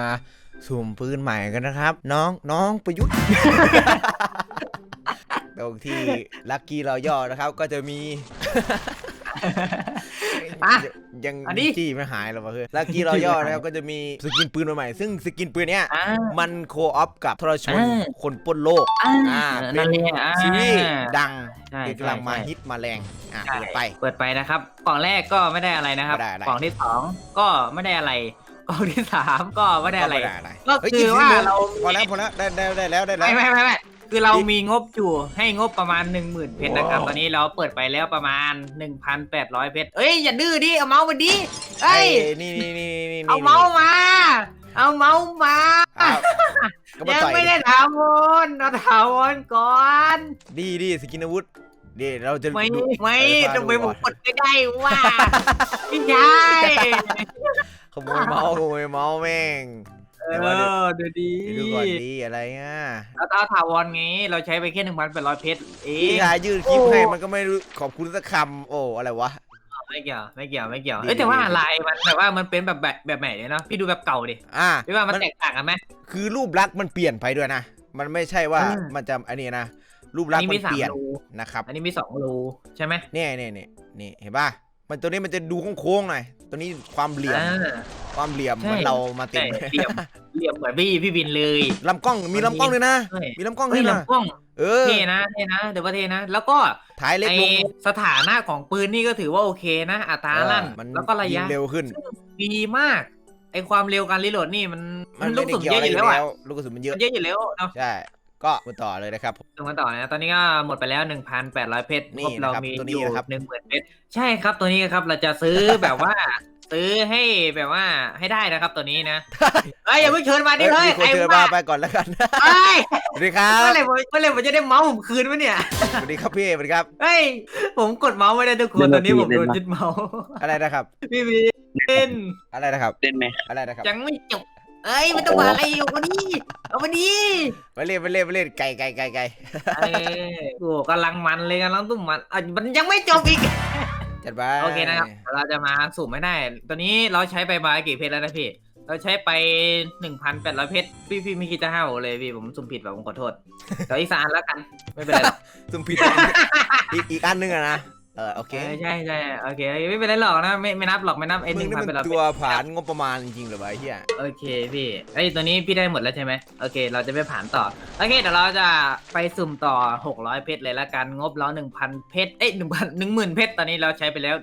มาสุ่มปืนใหม่กันนะครับ น้องน้องประยุทธ์ ตรงที่ลัคกี้เราย่อนะครับ ก็จะมี อะยังอันนี้ จี้ไม่หายหรอกวะเฮ้ยลัคกี้เราย่อนะครับก็จะมีสกินปืนใหม่ๆซึ่งสกินปืนเนี้ย อ่า มันโคออฟกับทรชนอ่า คนปล้นโลก อ่าอ่านั่นแหละอ่า ซีรีส์ดังใช่ที่กำลังมาใช่ ฮิตมาแรง อะใช่เปิดไป เปิดไปนะครับ กล่องแรกก็ไม่ได้อะไรนะครับ ไม่ได้อะไร กล่องที่สองก็ไม่ได้อะไร กล่องที่สามก็ไม่ได้อะไรม่อะไรก็เฮ้ยคือหยิบว่าสิเรา พอแล้วพอแล้วได้ได้ได้แล้วได้แล้ว ไม่ไม่ไม่ไม่คือเราอีกมีงบอยู่ให้งบประมาณ 1 0,000 เพชรนะครับ ว้าว ตอนนี้เราเปิดไปแล้วประมาณ 1,800 เพชรเอ้ย อย่าดื้อดิ เอาเมาส์มาดิเอ้ย ไอ้นี่นี่นี่นี่เอาเมาส์มา เอาเมาส์มาอ้าวก็มายังต่อยไม่ได้ถามวนเอาถามวนก่อน ดีดีสกินอาวุธดีเราจะไม่ดูไม่เออทำไมดูผก่มอนกดไม่ได้ว่าไม่ใช่ข โมยเมาส์ขโมยเมาส์แม่ง เออดูดีเดี๋ยวดูก่อนดีอะไรอะแล้วเอาถาวรไงเราใช้ไปแค่1,800เพชรเอพี่งชายยืดคลิปโอ้ให้มันก็ไม่รู้ขอบคุณสักคำโอ้อะไรวะ ไม่เกี่ยวไม่เกี่ยวไม่เกี่ยวดีเอ้ยแต่ว่าดี ลายมันแต่ว่ามันเป็นแบบแบบแบบใหม่เลยเนาะพี่ดูแบบเก่าดิอะพี่ว่ามันมันแตกต่างกันไหม คือรูปลักษณ์มันเปลี่ยนไปด้วยนะ มันไม่ใช่ว่าอืม มันจะอันนี้นะ รูปอัลันกษนี้ณ์มัมีนสาเปมลี่ยนรูนะครับอันนี้มีสองรูใช่ไหมเนี่ยเนี่ยเนี่ยนี่เห็นป่ะมันตัวนี้มันจะดูโค้งๆหน่อย ตัวนี้ความเหลี่ยม อ่า ความเหลี่ยมใช่ เหมือนเรามาติใช่ดเหลี่ยมเหลี่ยมเหมือนพี่พี่บินเลยลำกล้องมีลำกล้องด้วยนะ ใช่มีลำกล้องเฮ้ด้วยยนะลำกล้องเออ เท่นะเท่นะเดี๋ยวว่าเท่นะ แล้วก็ถ่ายเล็กไอลงสถานะของปืนนี่ก็ถือว่าโอเคนะ อัตราลั่นเออมันแล้วก็ระยะ งเร็วขึ้น ดีมากไอความเร็วการรีโหลดนี่มันมัมันนไม่ลูกได้สุดเกี่ยวเยอะอะไรออยู่ยู่แล้วแล้อะว ลูกกระสุนมันเยอะ มันเยอะอยู่แล้วเนาะใช่ ก็มาต่อเลยนะครับ ดูกันต่อนะตอนนี้ก็หมดไปแล้ว 1,800 เพชรนี่งบเรานะครับมีตัวนี้อยู่นะครับ หนึ่งหมื่นเพชรใช่ครับตัวนี้ครับเราจะซื้อแบบว่า ซื้อให้แบบว่าให้ได้นะครับตัวนี้นะเอ้ยอย่าเพิ่งเชิญมาดิเอ้เฮ้ยยมีคนเชิญใครมาว่าไปก่อนแล้วกัน เอ้ยสวัสดีครัเมื่บอไหร่ผมเมื่อไหร่ผมจะได้เมาส์ผมคืนวะเนี่ยสวัสดีครับพี่สวัสดีครับ เฮ้ยผมกดเมาส์ไม่ได้ทุกคนเล่นมาตอนนี้ผมพี่โดนเล่นมายึดเมาส์อะไรนะครับ พี่บีเล่นอะไรนะครับ เล่นไหมอะไรนะครับ ยังไม่จบ เอ้ยไม่ต้องมาอะไรอยู่วันนี้เอาวันนี้ไปเล่นไปเล่นไปเล่นไก่ไก่ไก่ไก่เอ้ยโอ้กำลังมันเลยกำลังตุ้มมันอะมันยังไม่จบอีก จัดไปโอเคนะครับ เราจะมาสุ่มไม่ได้ตัวนี้เราใช้ไปมากี่เพชรแล้วนะพี่ เราใช้ไป1,800เพชร พี่พี่ไม่คิดจะห้าวเลยพี่ ผมสุ่มผิดแบบผมขอโทษเดี๋ยวอีกสกอันแล้วกัน ไม่เป็นไรหรอกซุ่มผิดอีกอีกอันนึงอะนะ เออโอเคเออใช่ใช่โอเคไม่เป็นไรหรอกนะไม่ไม่นับหรอกไม่นับไอ้มึหงนึ่งนี่พันมันเป็นเราตัวผ่านงบประมาณจริงๆเหรอวะไอ้เหี้ยโอเคพี่ไอ้ยตัวนี้พี่ได้หมดแล้วใช่ไหมโอเค เราจะไปผ่านต่อโอเคเดี๋ยวเราจะไปสุ่มต่อ 600 เพชรเลยละกันงบเรา1,000เพชรเอ้ย1,000 10,000เพชรตอนนี้เราใช้ไปแล้ว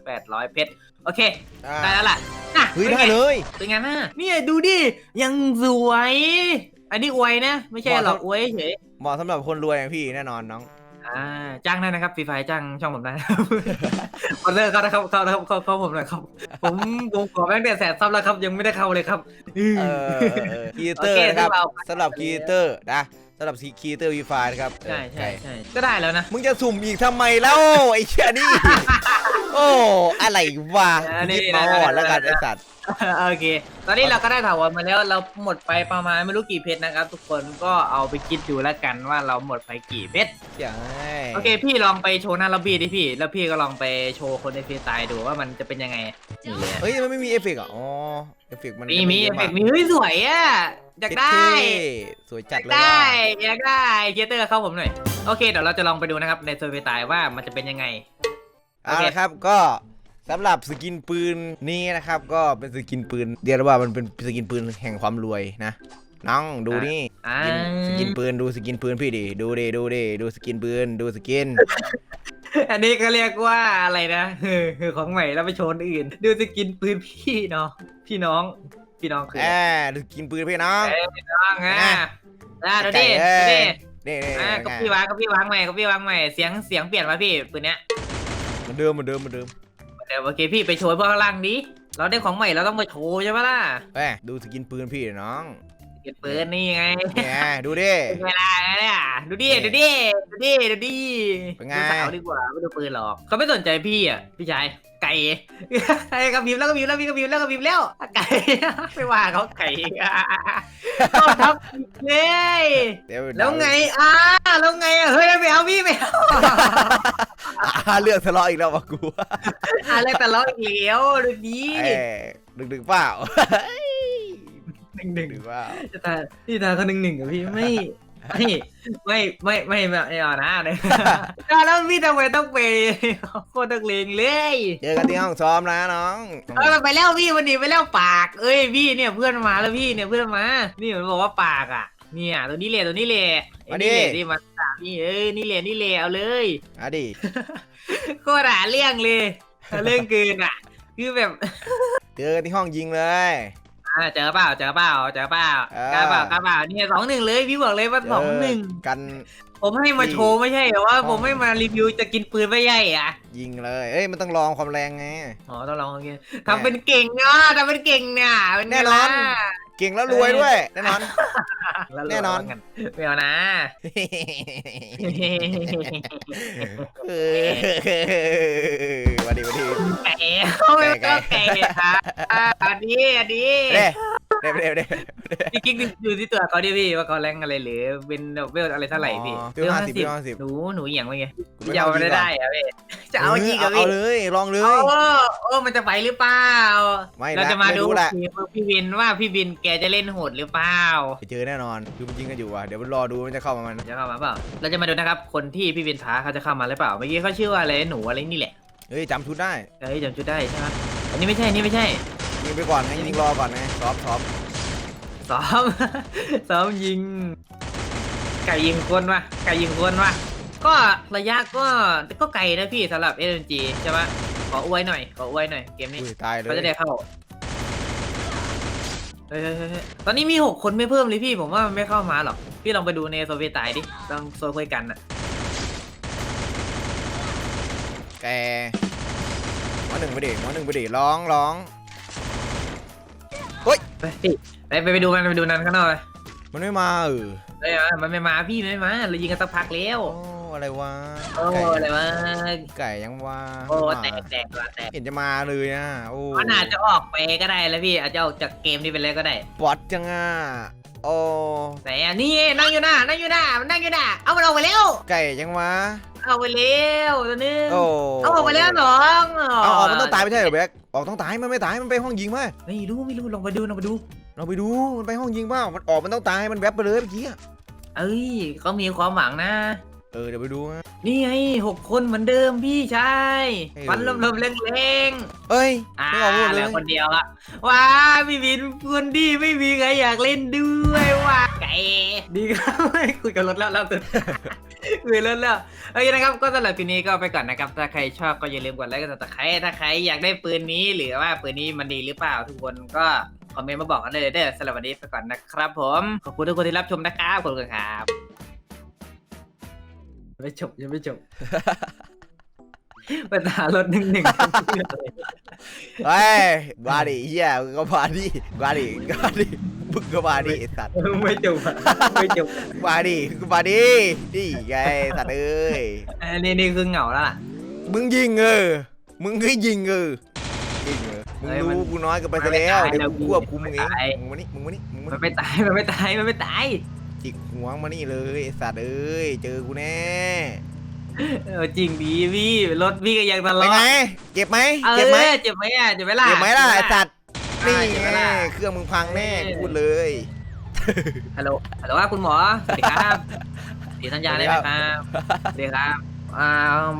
1,800 เพชรโอเคอ่าได้แล้วล่ะอะเฮ้ยป็นได้งเลยเป็นไงน่ะเนี่ยดูดิยังสวย อันนี้อวยนะ ไม่ใช่หรอกอวยเฉย เหมาะสำหรับคนรวยอย่างพี่แน่นอนน้อง อ่าจ้างได้นะครับฟรีไฟจ้างช่องผมได้นะครับคอนเนอร์เขานะครับเขานะครับเขาเขาผมหน่อยครับ ผมผมขอแม่งแต่แสนซับแล้วครับยังไม่ได้เข้าเลยครับ เออเออเออคีเตอร์โอเคนะครับพวกเราสำหรับคีเตอร์นะ สำหรับคีเตอร์วีไฟนะครับเออใช่ใช่ไก่ใช่ก็ได้แล้วนะ มึงจะสุ่มอีกทำไมแล้วไอ้เชี่ยนี่ โอ้อะไรวะอันนี้ยิบมาอ่อนแล้วกันไอ้สัตว์โอเค ตอนนี้เราก็ได้ถาวรมาแล้วเราหมดไปประมาณไม่รู้กี่เพชรนะครับ ทุกคนก็เอาไปคิดดูแล้วกันว่าเราหมดไปกี่เพชรใช่โอเค พี่ลองไปโชว์หน้าล็อบบี้ดิพี่ แล้วพี่ก็ลองไปโชว์คนในฟรีสไตล์ดูว่ามันจะเป็นยังไงนี่แหละเฮ้ยมันไม่มีเอฟเฟกต์เหรออ๋อเอฟเฟกต์มันมีจะมีเยเออะฟเฟมากต์มีเฮ้ยสวยอะ อยากได้เท่สวยอจัดยากเลยได้ว่ะอยากได้เจเตอร์เข้าผมหน่อยโอเคเดี๋ยวเราจะลองไปดูนะครับในโซนฟรีสไตล์ว่ามันจะเป็นยังไง เอาโอเค ละครับก็สำหรับสกินปืนนี้นะครับ ก็เป็นสกินปืนเรียกได้ว่ามันเป็นสกินปืนแห่งความรวยนะน้องดูนี่อ่าสกินสกินปืนดูสกินปืนพี่ดิดูดิดูดิดูสกินปืนดูสกิน อันนี้ก็เรียกว่าอะไรนะเออคือของใหม่แล้วไปโชว์คนอื่น ดูสกินปืนพี่เนาะพี่น้อง พี่น้องคือแอบดูสกินปืนพี่น้อง เอ้ยพี่น้องอะอะดูดิไก่ดูเอ้ดิยนี่นี่อะก็พี่วางก็พี่วางใหม่ก็พี่วางใหม่เสียงเสียงเปลี่ยนมาพี่ปืนเนี้ยเหมือนเดิมเหมือนเดิมเหมือนเดิมเดี๋ยวโอเคพี่ไปโชว์พวกข้างล่างดิเราได้ของใหม่เราต้องไปโชว์ใช่ไหมล่ะแหมดูสกินปืนพี่ดิน้อง เก็บปืนนี่ไงเนี่ยดูดิเป็นเวลาเนี่ยดูดิดูดิดูดิดูดิเป็นไง ดูสาวดีกว่าไม่ดูปืนหรอกเขาไม่สนใจพี่อะพี่ชายไก่ไก่กระพริบแล้วกระพริบแล้วพี่กระพริบแล้วกระพริบแล้วไก่ไม่ว่าเขาไก่ก็ทับเลยเดี๋ยวแล้วไงอ่าแล้วไงอะเฮ้ยไม่เอาพี่ไม่เอาอ่าเลือกทะเลาะอีกแล้ววะกูอะไรแต่เราอีกแล้วดูดีเอ้ยดึกดึกๆเปล่า หนึ่งหนึ่งหรือว่าจะตาพี่ตาเขาหนึ่งหนึ่งกับพี่ไม่ไม่ไม่ไม่ไม่ไม่ไม่เอานะเลยแล้วพี่ทำไมต้องไปโคตรนักเลงเลยเจอกันที่ห้องซ้อมนะน้องเออไปแล้วพี่วันนี้ไปแล้วปาก เอ้ยพี่เนี่ยเพื่อนมาแล้วพี่เนี่ยเพื่อนมา นี่มันบอกว่าปากอะเนี่ยตัวนี้เลยตัวนี้เลยไอ้นี่เลยที่มาถามนี่เอ้ยนี่เลยนี่เลยเอาเลยอะดิโคตรหาเรื่องเลยหาเรื่องเกินอะ คือแบบเจอกันที่ห้องยิงเลย อ่าเจอเปล่าเจอเปล่าเจอเปล่าเออกล้าเปล่ากล้าเปล่าเนี่ยสองหนึ่งเลยพี่บอกเลยว่าสองหนึ่งเจอกันผมให้มาโชว์ไม่ใช่เหรอว่าอ๋อผมไม่มารีวิวจะกินปืนไม่ใช่อะยิงเลย เอ้ยมันต้องลองความแรงไงอ๋อต้องลองอย่างเงี้ยทำเป็นเก่งอะทำเป็นเก่งเนี่ยเป็ไงแน่นอนล่ะเก่งแล้วรวยด้วยแน่นอนล้วแน่นอนกัไม่เอานะเออวันดีวันดีไก่ เขาไม่ก็ไก่อะอะอันนี้อันนี้เด้เด้เด้เด้พี่กิ๊กอยู่ที่ตัวเขาดิพี่ว่าเขาแรงอะไรหรือเป็นเวลอะไรเท่าไหร่พี่อ๋อเวล50เวล50หนูหนูอหย่างไรไงกูไม่จะเอาเอาจริไม่งได้อะพี่จะเอาจริงกับเอาพี่เลยลองเลโอ้ยโอ้มันจะไปหรือเปล่าไม่เราละจะมาไม่ดูรู้แหละทีมพี่วินว่าพี่วินแกจะเล่นโหดหรือเปล่าไปเจอแน่นอนคือมันยิงกันอยู่อะเดี๋ยวรอดูมันจะเข้ามามันจะเข้ามาเปล่าเราจะมาดูนะครับคนที่พี่วินท้าเขาจะเข้ามาหรือเปล่าเมื่อกี้เขาชื่อว่าอะไรหนูอะไรนี่แหละเฮ้ยจำชุดได้เอ้ยจำชุดได้ใช่ไหม อันนี้ไม่ใช่อันนี่ไม่ใช่ยิงไปก่อนไงยิงรอก่อนไงซ้อมซ้อมซ้อม ซ้อมยิง ไก่ยิงคนวะไก่ยิงคนวะก็ระยะก็ก็ไกลนะพี่สำหรับ SMG ใช่ไหมขออวยหน่อยขออวยหน่อยเกมนี้อุ้ยตายเลยเขาจะได้เข้าเฮ้ยเฮ้ยเฮ้ยเฮ้ยตอนนี้มีหกคนไม่เพิ่มเลยพี่ผมว่ามันไม่เข้ามาหรอก พี่ลองไปดูในโซเวียตายดิต้องโซคุยกันอะแกห มอหนึ่งไปดิหมอหนึ่งไปดิร้องร้องไปพี่ไปไปไปดูมันไปดูนันข้างนอกเลยมันไม่มาเออเอ้ยมันไม่มาพี่มันไม่มาเรายิงกันสักพักแล้วโอ้อะไรวะโอ้ไก่อะไรวะไก่ยังว่าโอ้ไม่แตมากแตกว่ะแตกเห็นจะมาเลยนะโอ้มันอาจจะออกไปก็ได้แล้วพี่อาจจะออกจากเกมนี้ไปเลยก็ได้บอทจังอะโอ้แต่อันนี่นั่งอยู่หน้านั่งอยู่หน้ามันนั่งอยู่หน้าเอามันออกไปแล้วไก่ยังวะ เอาไปแล้วตัวนึงโอ้เอาออกไปแล้วน้องเอาออกมันต้องตายไม่ใช่เหรอแบ็คออกต้องตายมันไม่ตายมันไปห้องยิงมั้ยไม่รู้ไม่รู้ลองไปดูลองไปดูเราไปดูมันไปห้องยิงเปล่ามันออกมันต้องตายมันแวบไปเลยเมื่อกี้อะเอ้ยเขามีความหวังนะ เออเดี๋ยวไปดูนะนี่ไงหกคนเหมือนเดิมพี่ชายเออฟันลมๆแรงเอ้ยๆอ่าไม่ออกหมดเหเลลือยคนเดียวอะว้าพี่วินคนดีไม่มีใครอยากเล่นด้วยว่ะไก่ดีครับคุยกับรถแล้วแล้วสุด คุยรถแล้วโอเคนะครับก็สำหรับคลิปนี้ก็ไปก่อนนะครับ ถ้าใครชอบก็อย่าลืมกดไลค์กดติดตามใครถ้าใครอยากได้ปืนนี้หรือว่าปืนนี้มันดีหรือเปล่าทุกคนก็คอมเมนต์มาบอกกันเลยเด้อสำหรับวันนี้ไปก่อนนะครับ ผม ขอบคุณทุกคนที่รับชมนะครับขอบคุณครับยังไม่จบยังไม่จบปัญหารถหนึ่งหนึ่งเฮ้ยมาดิเฮียก็มาดิมาดิมาดิ มึงก็มาดิไอ้สัตว์ไม่จบอะไม่จบมาดิก็มาดินี่ไงสัตว์เอ้ยอันนี้นี่คือเหงาแล้วล่ะ มึงยิงเออมึงก็ยิงเออยิงเออมึงเฮ้ยมันรู้กูน้อยเกันไปซะแล้วมันไม่ตายเดี๋ยวกูแล้วควบคุมมึงเองมันไม่ตายมึงมานี่มึงมานี่มึงมามันนี่ไม่ตายมันไม่ตายมันไม่ตายจิกหัวมานี่เลยไอ้สัตว์เอ้ยเจอกูแน่เออจริงดีพี่รถพี่ก็ยังทะเป็นเลาะไงเจ็บไหมเออเจ็บไหมเจ็บไหมอะเจ็บไหมล่ะ เจ็บไหมล่ะไอ้สัตว์อ่า นี่เจ็บไหมไงล่ะ เครื่องมึงพังแน่เออพูดเลย ฮัลโหล ฮัลโหลครับคุณหมอ สวัสดีครับสีสัญญาณได้ไหมครับสวัสดีครับ อ่า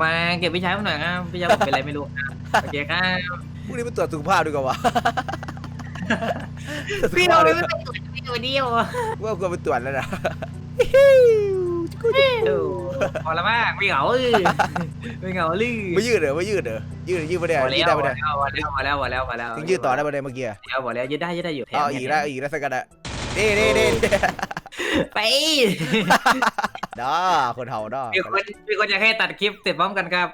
มาเก็บพี่ชายผมหน่อยครับพี่ชายผมเป็นอะไรไม่รู้ครับโอเคครับ พรุ่งนี้ไปตรวจสุขภาพดีกว่าวะพี่เราไม่ไปตรวจพี่ตัวเดียวว่าควรไปตรวจแล้วนะ เออ พอแล้วมากไม่เหงาเออไม่เหงาลือไม่ยืดเหรอไม่ยืดเหรอยืดยืดไปได้พอยืแล้ดวได้พไปอได้แล้วพอแล้วพอแล้วพอแล้วถึงยืดต่อได้ไปได้เมื่อกี้แล้วพอแล้วยืดได้ยืดได้อยู่แถมเอาอีกแล้วอีกแล้วสักกระดาษเด้เด้เด้ไปด้าคนเฒ่าด้ามีคนมีคนอยากให้ตัดคลิปเสร็จพร้อมกันครับ